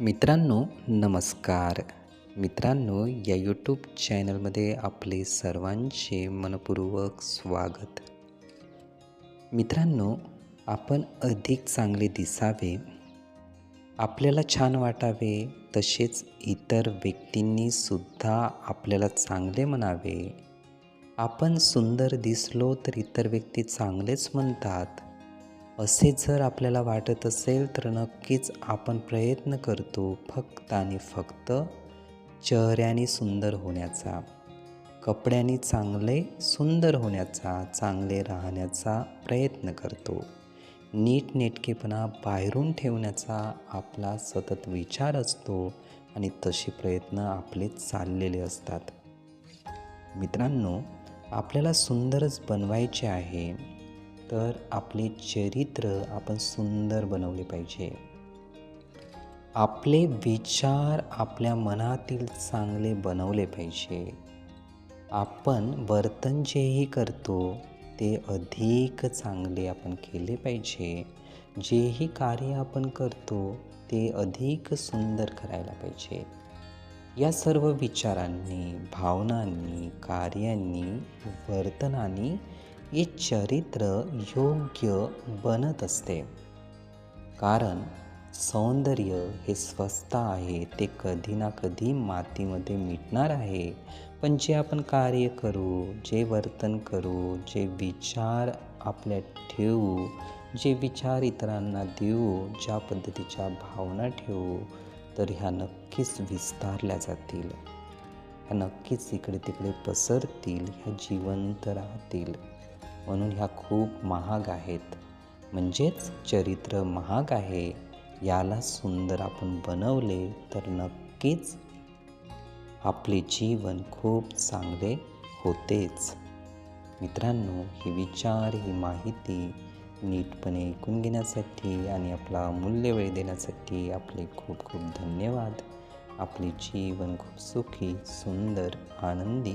मित्रांनो नमस्कार. मित्रांनो या यूट्यूब चॅनलमध्ये आपले सर्वांचे मनपूर्वक स्वागत. मित्रांनो आपण अधिक चांगले दिसावे आपल्याला छान वाटावे तसेच इतर व्यक्तींनी सुद्धा आपल्याला चांगले म्हणावे. आपण सुंदर दिसलो तर इतर व्यक्ती चांगलेच म्हणतात. असे जर आपल्याला वाटत असेल तर नक्कीच आपण प्रयत्न करतो फक्त आणि फक्त चेहऱ्याने सुंदर होण्याचा कपड्यांनी चांगले सुंदर होण्याचा चांगले राहण्याचा प्रयत्न करतो. नीटनेटकेपणा बाहेरून ठेवण्याचा आपला सतत विचार असतो आणि तसे प्रयत्न आपले चाललेले असतात. मित्रांनो आपल्याला सुंदरच बनवायचे आहे. तर आपले चरित्र आपण सुंदर बनवले पाहिजे. आपले विचार आपल्या मनातील चांगले बनवले पाहिजे. आपण वर्तन जेही करतो ते अधिक चांगले आपण केले पाहिजे. जेही कार्य आपण करतो ते अधिक सुंदर करायला पाहिजे. या सर्व विचारांनी भावनांनी कार्यांनी वर्तनाने हे चरित्र योग्य बनत असते. कारण सौंदर्य हे स्वस्त आहे ते कधी ना कधी मातीमध्ये मिटणार आहे. पण जे आपण कार्य करू जे वर्तन करू जे विचार आपल्या ठेवू जे विचार इतरांना देऊ ज्या पद्धतीच्या भावना ठेवू तर ह्या नक्कीच विस्तारल्या जातील. ह्या नक्कीच इकडे तिकडे पसरतील ह्या जिवंत राहतील. म्हणून ह्या खूप महाग आहेत. म्हणजेच चरित्र महाग आहे. याला सुंदर आपण बनवले तर नक्कीच आपले जीवन खूप चांगले होतेच. मित्रांनो हे विचार ही माहिती नीटपणे ऐकून घेण्यासाठी आणि आपला अमूल्य वेळ देण्यासाठी आपले खूप खूप धन्यवाद. आपले जीवन खूप सुखी सुंदर आनंदी